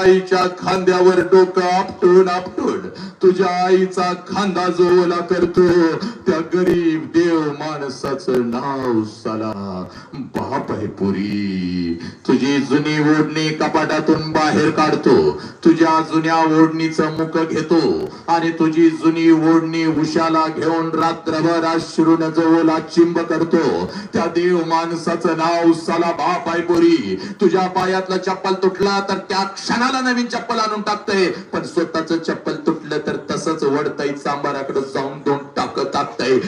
आईच्या खांद्यावर डोकं आपटून आपटून तुझ्या आईचा खांदा जो ओला करतो. त्या गरीब देव माणसाचं नाव साला. बाप आहे पुरी. तुझी जुनी ओढणी कपाटातून बाहेर काढतो. तुझ्या जुन्या ओढणीचं मुख घेतो आणि तुझी जुनी ओढणी उशाला घेऊन रात्रभर अश्रून जवळला चिंब करतो. त्या देव माणसाचं नाव उसाला बाप आहे तुझ्या पायातला चप्पल तुटला तर त्या क्षणाला नवीन चप्पल आणून टाकतय. पण स्वतःच चप्पल तुटलं तर तसंच वडताई सांबाराकडे जाऊन दोन टाकत टाकतय.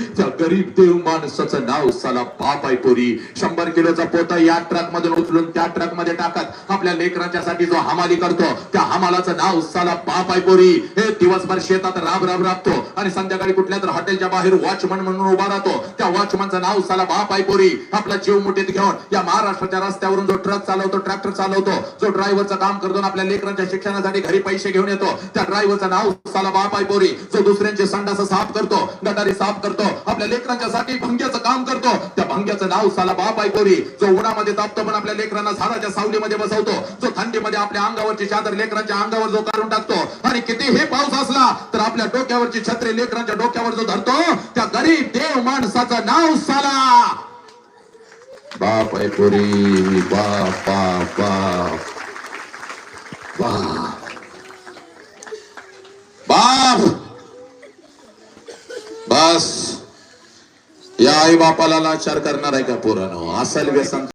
गरीब देव माणसाचं नाव साला बाप आहे पोरी. शंभर किलोचा पोता या ट्रक मधून उचलून त्या ट्रकमध्ये टाकत आपल्या लेकरांच्या साठी जो हमाली करतो त्या हमालाचं नाव साला बाप आहे पोरी. हे दिवसभर शेतात राब राब राबतो. आणि संध्याकाळी कुठल्या तर हॉटेलच्या बाहेर वॉचमन म्हणून उभा राहतो. त्या वॉचमनचं नाव साला बाप आहे पोरी आपला जीव मुठीत घेऊन या महाराष्ट्राच्या रस्त्यावरून जो ट्रक चालवतो ट्रॅक्टर चालवतो जो ड्रायव्हरचं काम करतो आपल्या लेकरांच्या शिक्षणासाठी घरी पैसे घेऊन येतो त्या ड्रायव्हरचं नाव साला बाप आहे पोरी जो दुसऱ्यांचे संडास साफ करतो गटारी साफ करतो आपल्या लेकरांच्या साठी भंग्याचं काम करतो त्या भंग्याचं नाव साला बाप आहे पोरी जो उन्हामध्ये तापतो पण आपल्या लेकरांना झाडाच्या सावलीमध्ये बसवतो. जो थंडीमध्ये आपल्या अंगावरची चादर लेकरांच्या अंगावर जो काढून टाकतो. आणि किती हे पाऊस असला तर आपल्या डोक्यावरची छत्री लेकरांच्या डोक्यावर जो धरतो त्या गरीब देव माणसाचं नाव साला. बाप आहे पोरी बाप बाप बाप. बाप. बाप. बस. या आई बापाला लाचार करणार आहे का पोरानो? असेल व्यसन